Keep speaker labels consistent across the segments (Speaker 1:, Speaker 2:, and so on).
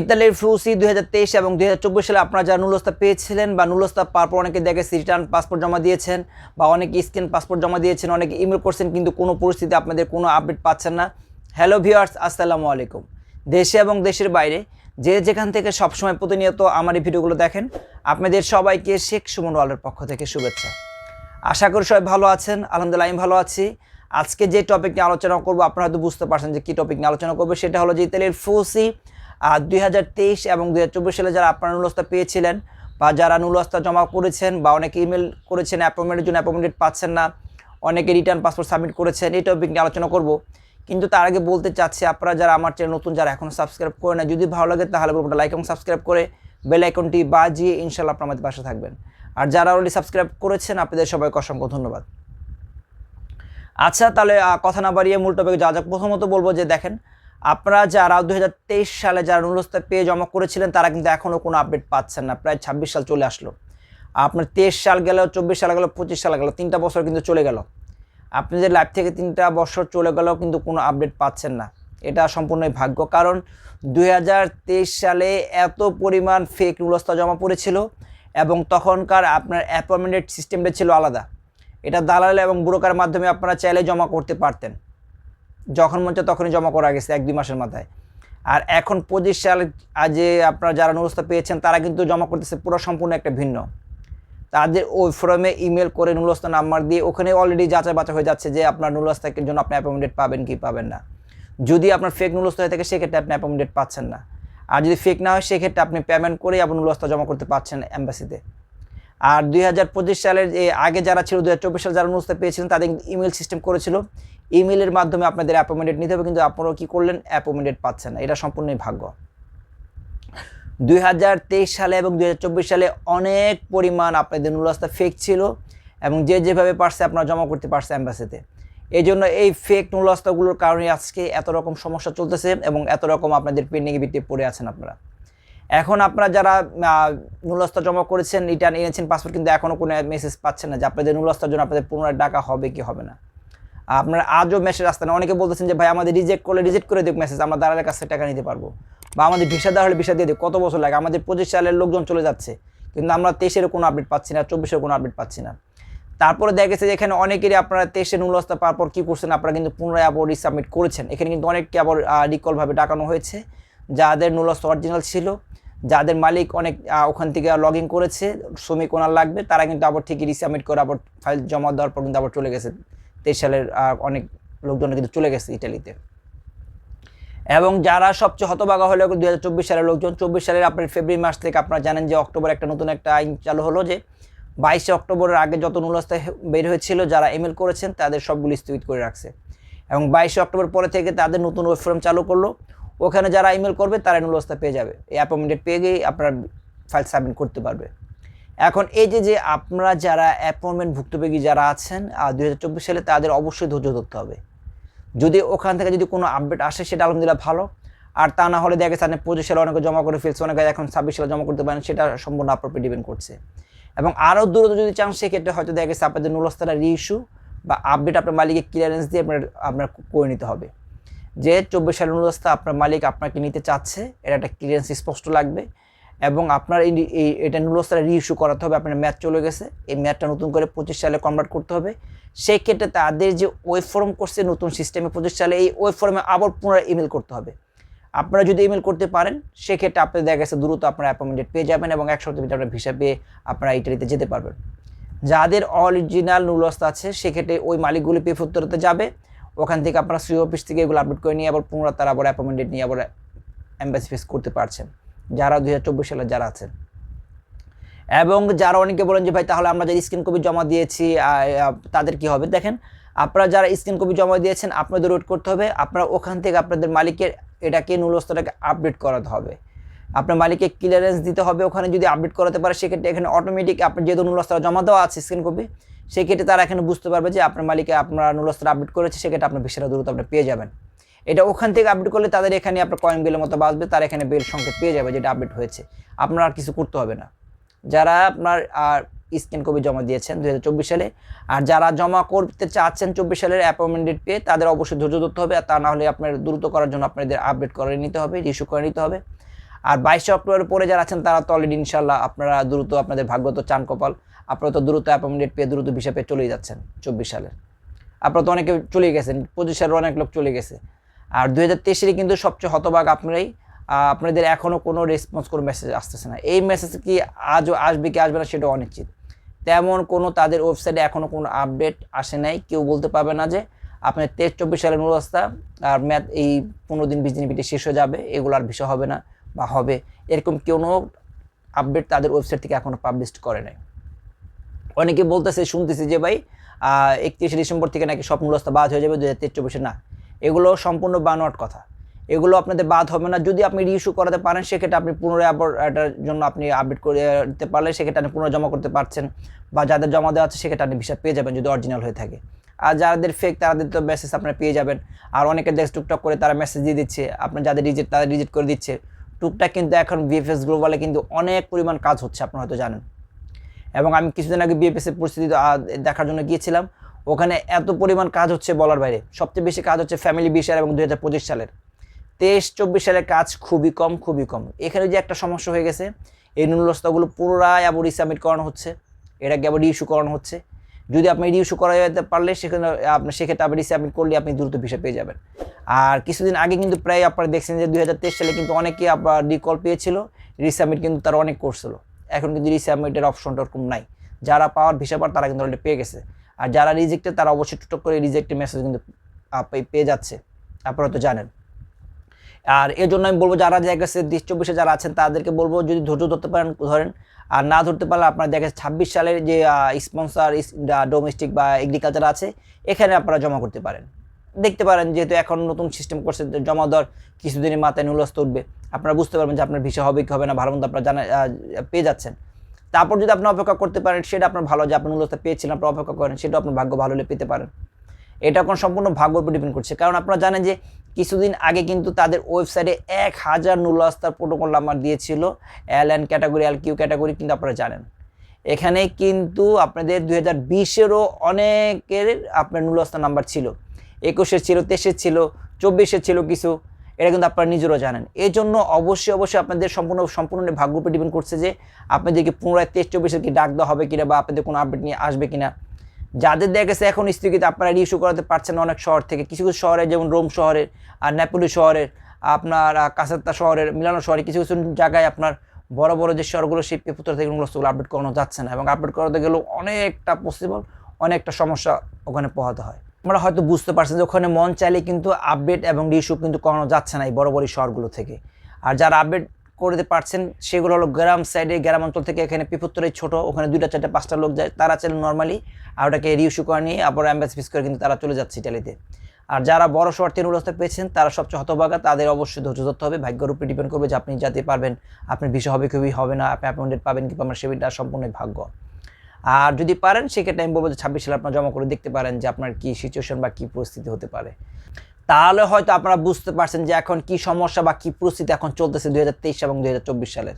Speaker 1: ইতালির ফ্লুসি দুই হাজার তেইশ এবং দুই হাজার চব্বিশ সালে আপনারা যারা নুলস্তা পেয়েছিলেন বা নুলস্তা পাওয়ার পর অনেকে দেখেছে রিটার্ন পাসপোর্ট জমা দিয়েছেন বা অনেকে স্ক্যান পাসপোর্ট জমা দিয়েছেন, অনেকে ইমেল করছেন, কিন্তু কোনো পরিস্থিতি আপনাদের কোনো আপডেট পাচ্ছেন না। হ্যালো ভিউয়ার্স, আসসালামু আলাইকুম। দেশে এবং দেশের বাইরে যে যেখান থেকে সবসময় প্রতিনিয়ত আমার এই ভিডিওগুলো দেখেন, আপনাদের সবাইকে শেখ সুমন ওয়ালের পক্ষ থেকে শুভেচ্ছা। আশা করি সবাই ভালো আছেন, আলহামদুলিল্লাহ আমি ভালো আছি। আজকে যে টপিক নিয়ে আলোচনা করব, আপনারা হয়তো বুঝতে পারছেন যে কী টপিক নিয়ে আলোচনা করব, সেটা হলো যে ইতালির ফুসি দুই হাজার তেইশ এবং দুই হাজার চব্বিশ সালে যারা আপনারা নুলস্তা পেয়েছিলেন বা যারা নুলস্তা জমা করেছেন বা অনেকে ইমেল করেছেন অ্যাপয়েন্টমেন্টের জন্য অ্যাপয়েন্টমেন্ট পাচ্ছেন না, অনেকে রিটার্ন পাসপোর্ট সাবমিট করেছেন, এই টপিক নিয়ে আলোচনা করব। কিন্তু তার আগে বলতে চাচ্ছি, আপনারা যারা আমার চ্যানেল নতুন, যারা এখনও সাবস্ক্রাইব করে না যদি ভালো লাগে তাহলে বলব লাইক এবং সাবস্ক্রাইব করে বেল আইকনটি বাজিয়ে ইনশাল্লাহ আপনার আমাদের পাশে থাকবেন। আর যারা অলরেডি সাবস্ক্রাইব করেছেন, আপনাদের সবাইকে অসংখ্য ধন্যবাদ। আচ্ছা তাহলে কথা না বাড়িয়ে মূল টপিকে যা যাক। প্রথমত বলব যে দেখেন আপনারা যারা দু হাজার তেইশ সালে যারা নুলস্তা পেয়ে জমা করেছিলেন, তারা কিন্তু এখনও কোনো আপডেট পাচ্ছেন না। প্রায় ছাব্বিশ সাল চলে আসলো। আপনার তেইশ সাল গেল, চব্বিশ সাল গেল, পঁচিশ সাল গেল, তিনটা বছর কিন্তু চলে গেল। আপনাদের লাইফ থেকে তিনটা বছর চলে গেলেও কিন্তু কোনো আপডেট পাচ্ছেন না। এটা সম্পূর্ণই ভাগ্য। কারণ দু হাজার তেইশ সালে এত পরিমাণ ফেক নুলস্তা জমা পড়েছিল এবং তখনকার আপনার অ্যাপয়েন্টমেন্টের সিস্টেমটা ছিল আলাদা। এটা দালাল এবং ব্রোকার মাধ্যমে আপনারা চাইলে জমা করতে পারতেন। যখন মন চায় তখনই জমা করা গেছে এক দুই মাসের মাথায়। আর এখন পঁচিশ সাল আজে আপনারা যারা নুলস্তা পেয়েছেন, তারা কিন্তু জমা করতেছে পুরো সম্পূর্ণ একটা ভিন্ন। তাদের ওই ফর্মে ইমেল করে নুলস্তা নাম্বার দিয়ে ওখানে অলরেডি যাচাই বাচা হয়ে যাচ্ছে যে আপনার নুলস্তাকের জন্য আপনি অ্যাপয়েন্টমেন্ট পাবেন কি পাবেন না। যদি আপনার ফেক নুলস্তা হয়ে থাকে, সেক্ষেত্রে আপনি অ্যাপয়েন্টমেন্ট পাচ্ছেন না। আর যদি ফেক না হয়, সেক্ষেত্রে আপনি পেমেন্ট করেই আপনার নুলস্তা জমা করতে পারছেন অ্যাম্বাসিতে আর দুই সালের যে আগে যারা ছিল দু হাজার চব্বিশ সালে যারা নুলস্তা পেয়েছিলেন, তাদের ইমেল সিস্টেম করেছিল। ইমেলের মাধ্যমে আপনাদের অ্যাপয়েন্টমেন্ট নিতে হবে, কিন্তু আপনারাও কী করলেন? অ্যাপয়েন্টমেন্ট পাচ্ছেন না। এটা সম্পূর্ণই ভাগ্য। দুই হাজার তেইশ সালে এবং দুই সালে অনেক পরিমাণ আপনাদের নুলস্তা ফেক ছিল এবং যে যেভাবে পারছে আপনারা জমা করতে পারছে অ্যাম্বাসিতে এই জন্য এই ফেক নুলস্তাগুলোর কারণে আজকে এত রকম সমস্যা চলতেছে এবং এত রকম আপনাদের পেন্ডিংয়ে ভিত্তিতে পড়ে আছেন আপনারা। এখন আপনারা যারা নুলস্তা জমা করেছেন রিটার্ন এনেছেন পাসপোর্ট কিন্তু এখনও কোনো মেসেজ পাচ্ছেন না যে আপনাদের নুলস্তার জন্য আপনাদের পুনরায় ডাকা হবে কি হবে না। আপনারা আজও মেসেজ আসতে না। অনেকে বলতেছেন যে, ভাই, আমাদের রিজেক্ট করলে রিজেক্ট করে দিক মেসেজ আমরা দালালের কাছ টাকা নিতে পারব। বা আমাদের ভিসা দেওয়া হলে ভিসা দিয়ে দিই কত বছর লাগে? আমাদের পঁচিশ সালের লোকজন চলে যাচ্ছে। কিন্তু আমরা তেইশেরও কোনো আপডেট পাচ্ছি না চব্বিশের কোনো আপডেট পাচ্ছি না। তারপরে দেখা গেছে যে, এখানে অনেকেরই আপনারা তেইশে নুলস্তা পাওয়ার পর কী করছেন, আপনারা কিন্তু পুনরায় আবার রিসাবমিট করেছেন। এখানে কিন্তু অনেককে আবার রিকলভাবে ডাকানো হয়েছে। যাদের নুলস্তা অরিজিনাল ছিল যাদের মালিক অনেক ওখান থেকে লগ ইন করেছে, শ্রমিক ওনার লাগবে, তারা কিন্তু আবার ঠিকই রিসাবমিট করে আবার ফাইল জমা দেওয়ার পর কিন্তু আবার চলে গেছে। তেইশ সালের অনেক লোকজন কিন্তু চলে গেছে ইটালিতে এবং যারা সবচেয়ে হতবাগা হলো দু হাজার চব্বিশ সালের লোকজন, চব্বিশ সালের আপনার ফেব্রুয়ারি মাস থেকে আপনারা জানেন যে অক্টোবর একটা নতুন একটা আইন চালু হলো যে বাইশে অক্টোবরের আগে যত নুলস্তা বের হয়েছিল, যারা ইমেল করেছেন তাদের সবগুলি স্থগিত করে রাখছে। এবং বাইশে অক্টোবর পরে থেকে তাদের নতুন ওয়েব ফর্ম চালু করল। ওখানে যারা ইমেল করবে, তারা নুলস্তা পেয়ে যাবে। এই অ্যাপয়েন্টমেন্ট পেয়ে গিয়ে আপনারা ফাইল সাবমিট করতে পারবে। এখন এই যে যে আপনারা যারা অ্যাপয়েন্টমেন্ট ভুক্তভোগী যারা আছেন হাজার চব্বিশ সালে তাদের অবশ্যই ধৈর্য ধরতে হবে। যদি ওখান থেকে যদি কোনো আপডেট আসে, সেটা আলহামদুলিল্লাহ ভালো। আর তা না হলে দেখা আপনি পঁচিশ সালে অনেকে জমা করে ফেলছে, অনেকে এখন ছাব্বিশ সালে জমা করতে পারেন, সেটা সম্পূর্ণ আপনার উপর ডিপেন্ড করছে। এবং আরও দ্রুত যদি চান, সেক্ষেত্রে হয়তো দেখা গেছে আপনাদের নুলস্তাটা রিইস্যু বা আপডেট আপনার মালিকের ক্লিয়ারেন্স দিয়ে আপনার আপনার করে নিতে হবে। যে চব্বিশ সালের নুলস্তা আপনার মালিক আপনাকে নিতে চাচ্ছে এটা একটা ক্লিয়ারেন্স স্পষ্ট লাগবে এবং আপনার এই এটা নুলস্তাটা রিইস্যু করাতে হবে, আপনার ম্যাচ চলে গেছে, এই ম্যাচটা নতুন করে পঁচিশ সালে কনভার্ট করতে হবে। সেই ক্ষেত্রে তাদের যে ওয়েব ফর্ম করছে, নতুন সিস্টেমে পঁচিশ সালে এই ওয়েব ফর্মে আবার পুনরায় ইমেল করতে হবে। আপনারা যদি ইমেল করতে পারেন, সেক্ষেত্রে আপনাদের দেখা গেছে দ্রুত আপনার অ্যাপয়েন্টমেন্ট পেয়ে যাবেন এবং এক সপ্তাহের ভিতরে আপনার ভিসা পেয়ে আপনারা ইটালিতে যেতে পারবেন। যাদের অরিজিনাল নুলস্তা আছে, সেক্ষেত্রে ওই মালিকগুলি পে ফুত্তরতে যাবে। ওখান থেকে আপনারা সুই অফিস থেকে এগুলো আপডেট করে নিয়ে আবার পুনরায় তারা আবার অ্যাপয়েন্টমেন্ট নিয়ে আবার অ্যাম্বাসি ফেস করতে পারছেন। যারা দুই হাজার চব্বিশ সালে যারা আছেন। এবং যারা অনেকে বলেন যে, ভাই, তাহলে আমরা যে স্ক্রিন কপি জমা দিয়েছি তাদের কি হবে? দেখেন, আপনারা যারা স্ক্রিন কপি জমা দিয়েছেন, আপনাদের ওয়েট করতে হবে। আপনারা ওখান থেকে আপনাদের মালিকের এটাকে, নুলস্তটাকে আপডেট করাতে হবে। আপনার মালিককে ক্লিয়ারেন্স দিতে হবে। ওখানে যদি আপডেট করাতে পারে, সেক্ষেত্রে এখানে অটোমেটিক আপনার যেহেতু নুলস্তরা জমা দেওয়া আছে স্ক্রিন কপি সেক্ষেত্রে তারা এখানে বুঝতে পারবে যে আপনার মালিকে আপনার নুলস্তরা আপডেট করেছে, সেক্ষেত্রে আপনার ভিসাটা দ্রুত আপনি পেয়ে যাবেন। এটা ওখান থেকে আপডেট করলে তাদের এখানে আপনার কয়েন বিলের মতো বাঁচবে, তারা এখানে বিল সংকেত পেয়ে যাবে যেটা আপডেট হয়েছে। আপনার আর কিছু করতে হবে না। যারা আপনার আর স্ক্যান কপি জমা দিয়েছেন দু হাজার চব্বিশ সালে, আর যারা জমা করতে চাচ্ছেন চব্বিশ সালের অ্যাপয়েন্টমেন্ট ডেট পেয়ে, তাদের অবশ্যই ধৈর্য ধরতে হবে, আর তা না হলে আপনার দ্রুত করার জন্য আপনাদের আপডেট করে নিতে হবে ইস্যু করে নিতে হবে। আর বাইশে অক্টোবরের পরে যারা আছেন, তারা তো অলরেডি ইনশাল্লাহ আপনারা দ্রুত আপনাদের ভাগ্য তো চান কপাল। আপনারা তো দ্রুত অ্যাপয়েন্টমেন্ট পেয়ে দ্রুত ভিসা পেয়ে চলেই যাচ্ছেন চব্বিশ সালের। আপনারা তো অনেকে চলে গেছেন, পঁচিশ সালের অনেক লোক চলে গেছে। আর দু হাজার তেইশে কিন্তু সবচেয়ে হতবাক আপনারাই। আপনাদের এখনও কোনো রেসপন্স কোনো মেসেজ আসতেছে না। এই মেসেজ কি আজও আসবে কি আসবে না সেটাও অনিশ্চিত। তেমন কোনো তাদের ওয়েবসাইটে এখনও কোনো আপডেট আসে নাই। কেউ বলতে পারবে না যে আপনার তেইশ, চব্বিশ সালের অবস্থা, আর ম্যাথ এই পনেরো দিন, বিশ দিন শেষ হয়ে যাবে, এগুলো আর বিষয় হবে না। বা হবে। এরকম কোনো আপডেট তাদের ওয়েবসাইট থেকে এখনও পাবলিশ করে নাই। অনেকে বলতেছে, শুনতেছি যে ভাই একত্রিশে ডিসেম্বর থেকে নাকি সব বাদ হয়ে যাবে দু হাজার না, এগুলো সম্পূর্ণ বানোয়াট কথা। এগুলো আপনাদের বাদ হবে না। যদি আপনি রিইস্যু করাতে পারেন, সেক্ষেত্রে আপনি পুনরায় আবার এটার জন্য আপনি আপডেট করে দিতে পারলে, সেক্ষেত্রে আপনি পুনরায় জমা করতে পারছেন। বা যাদের জমা দেওয়া আছে, সেক্ষেত্রে আপনি ভিসা পেয়ে যাবেন যদি অরিজিনাল হয়ে থাকে। আর যাদের ফেক তাদের তো মেসেজ আপনারা পেয়ে যাবেন। আর অনেকে দেশ টুকটাক করে তারা মেসেজ দিয়ে দিচ্ছে। আপনার যাদের রিজেক্ট তাদের রিজেক্ট করে দিচ্ছে। টুকটাক কিন্তু এখন বিএফএস গ্লোবালে কিন্তু অনেক পরিমাণ কাজ হচ্ছে, আপনারা হয়তো জানেন। এবং আমি কিছুদিন আগে বিএফএস এর পরিস্থিতি দেখার জন্য গিয়েছিলাম। ওখানে এত পরিমাণ কাজ হচ্ছে বলার বাইরে। সবচেয়ে বেশি কাজ হচ্ছে ফ্যামিলি বিষয় এবং দুই হাজার পঁচিশ সালের। তেইশ চব্বিশ সালের কাজ খুবই কম খুবই কম। এখানে যে একটা সমস্যা হয়ে গেছে, এই নুনলস্তাগুলো পুনরায় আবার রিসাবমিট করানো হচ্ছে। এটাকে আবার রিইস্যু করানো হচ্ছে। যদি আপনি রিইস্যু করা যেতে পারলে, সেখানে আপনার সেক্ষেত্রে আপনি রিসাবমিট করলে আপনি দ্রুত ভিসা পেয়ে যাবেন। আর কিছুদিন আগে কিন্তু প্রায় আপনারা দেখছেন যে দু হাজার তেইশ সালে কিন্তু অনেকে আপনার রিকল পেয়েছিল রিসাবমিট কিন্তু তারা অনেক করছিল এখন কিন্তু রিসাবমিটের অপশনটা ওরকম নাই। যারা পাওয়ার ভিসা পাওয়ার, তারা কিন্তু অলরেডি পেয়ে গেছে। আর যারা রিজেক্টেড তারা অবশ্যই টুকটক করে রিজেক্টের মেসেজ কিন্তু পেয়ে যাচ্ছে। আপনারা তো জানেন। আর এর জন্য আমি বলব যারা দেখা গেছে দেশ চব্বিশে যারা আছেন, তাদেরকে বলব যদি ধৈর্য ধরতে পারেন, ধরেন। আর না ধরতে পারলে আপনারা দেখা যাচ্ছে ছাব্বিশ সালের যে স্পন্সার ডোমেস্টিক বা এগ্রিকালচার আছে, এখানে আপনারা জমা করতে পারেন। দেখতে পারেন যেহেতু এখন নতুন সিস্টেম করছে জমা দেওয়ার কিছুদিনের মাথায় নুলস্ত উঠবে আপনারা বুঝতে পারবেন যে আপনার ভিসা হবে কি হবে না, ভালো মতো আপনারা জানা পেয়ে যাচ্ছেন। তারপর যদি আপনি অপেক্ষা করতে পারেন, সেটা আপনার ভালো যে আপনি নুলস্তা পেয়েছিলেন আপনি অপেক্ষা করেন সেটা আপনার ভাগ্য ভালো হলে পেতে পারেন। এটা এখন সম্পূর্ণ ভাগ্যের উপর ডিপেন্ড করছে। কারণ আপনারা জানেন যে কিছুদিন আগে কিন্তু তাদের ওয়েবসাইটে এক হাজার নুলাস্তার প্রোটোকল নাম্বার দিয়েছিল L N category L Q category কিন্তু আপনারা জানেন। এখানে কিন্তু আপনাদের দুই হাজার বিশেরও অনেকের আপনার নুলাস্তা নাম্বার ছিল। একুশের ছিল, তেইশের ছিল, চব্বিশের ছিল কিছু, এটা কিন্তু আপনারা নিজেরও জানেন। এই জন্য অবশ্যই অবশ্যই আপনাদের সম্পূর্ণ সম্পূর্ণ ভাগ্য উপর ডিপেন্ড করছে যে আপনাদেরকে পুনরায় তেইশ, চব্বিশের কি ডাক দেওয়া হবে কিনা বা আপনাদের কোনো আপডেট নিয়ে আসবে কিনা। যাদের দেখা গেছে এখন স্থগিত আপনারা রিইস্যু করাতে পারছেন অনেক শহর থেকে। কিছু কিছু শহরে, যেমন রোম শহরের, আর নেপোলি শহরের, আপনার কাসাত্তা শহরের, মিলানো শহরে কিছু কিছু জায়গায় আপনার বড় বড় যে শহরগুলো, সেই পেপুত্র থেকে ওগুলো আপডেট করানো যাচ্ছে না এবং আপডেট করাতে গেলেও অনেকটা পসিবল অনেকটা সমস্যা ওখানে পোহাতে হয়। আমরা হয়তো বুঝতে পারছেন যে ওখানে মন চাইলে কিন্তু আপডেট এবং রিস্যু কিন্তু করানো যাচ্ছে না এই বড় বড় শহরগুলো থেকে। আর যারা আপডেট করতে পারছেন, সেগুলো হলো গ্রাম সাইডে, গ্রাম অঞ্চল থেকে এখানে পিপুত্তরে ছোট, ওখানে দুইটা চারটা, পাঁচটা লোক যায়, তারা চাইলে নর্মালি আর ওটাকে রিইস্যু করে নিয়ে আবার অ্যাম্বাসি ফিস করে কিন্তু তারা চলে যাচ্ছে ইটালিতে আর যারা বড় শহর অবস্থা পেয়েছেন, তারা সবচেয়ে হতভাগা, তাদের অবশ্যই ধৈর্য ধরতে হবে। ভাগ্যের উপরে ডিপেন্ড করবে যে আপনি যাতে পারবেন আপনার বিষয় হবে খুবই হবে না, আপনি অ্যাপয়েন্টেড পাবেন কি পাবেন সেটা সম্পূর্ণ ভাগ্য। আর যদি পারেন, সেক্ষেত্রে আমি বলব যে ছাব্বিশ সালে আপনার জমা করে দেখতে পারেন যে আপনার কী সিচুয়েশন বা কী পরিস্থিতি হতে পারে। তাহলে হয়তো আপনারা বুঝতে পারছেন যে এখন কি সমস্যা বা কি পরিস্থিতি এখন চলতেছে দুই হাজার তেইশ এবং দুই হাজার চব্বিশ সালের।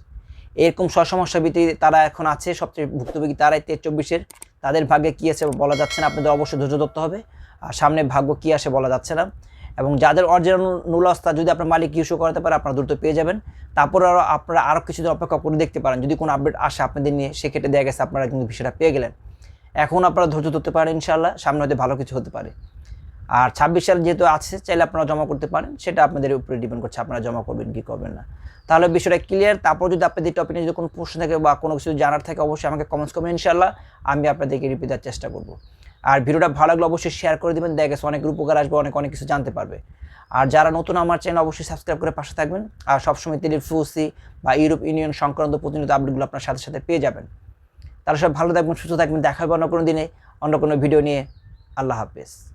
Speaker 1: এরকম সমস্যার ভিত্তিতে তারা এখন আছে, সবচেয়ে ভুক্তভোগী তারাই তেইশ চব্বিশের। তাদের ভাগ্যে কী আছে বলা যাচ্ছে না, আপনাদের অবশ্যই ধৈর্য ধরতে হবে। আর সামনে ভাগ্য কী আসে বলা যাচ্ছে না। এবং যাদের অরিজিনাল নুলাস্তা যদি আপনার মালিক ইস্যু করাতে পারে, আপনারা দ্রুত পেয়ে যাবেন। তারপর আরও আপনারা আরও কিছুদিন অপেক্ষা করে দেখতে পারেন। যদি কোনো আপডেট আসে আপনাদের নিয়ে, সেক্ষেত্রে দেখা গেছে আপনারা কিন্তু বিষয়টা পেয়ে গেলেন। এখন আপনারা ধৈর্য ধরতে পারেন ইনশাল্লাহ সামনে হয়তো ভালো কিছু হতে পারে। আর ছাব্বিশ সাল যেহেতু আছে, চাইলে আপনারা জমা করতে পারেন। সেটা আপনাদের উপরে ডিপেন্ড করছে, আপনারা জমা করবেন কি করবেন না। তাহলে বিষয়টা ক্লিয়ার তারপর যদি আপনাদের টপিকে যদি কোনো প্রশ্ন থাকে বা কোনো কিছু জানার থাকে, অবশ্যই আমাকে কমেন্টস করবেন ইনশাল্লাহ আমি আপনাদেরকে রিপিট দেওয়ার চেষ্টা করব। আর ভিডিওটা ভালো লাগলে অবশ্যই শেয়ার করে দেবেন। দেখা গেছে অনেকের উপকার আসবে, অনেক অনেক কিছু জানতে পারবে। আর যারা নতুন আমার চ্যানেল অবশ্যই সাবস্ক্রাইব করে পাশে থাকবেন। আর সবসময় তেলের ফুসি বা ইউরোপ ইউনিয়ন সংক্রান্ত প্রতিনিয়ত আপডেটগুলো আপনার সাথে সাথে পেয়ে যাবেন। তারা সব ভালো থাকবেন, সুস্থ থাকবেন। দেখা হবে অন্য কোনো দিনে, অন্য কোনো ভিডিও নিয়ে। আল্লাহ হাফেজ।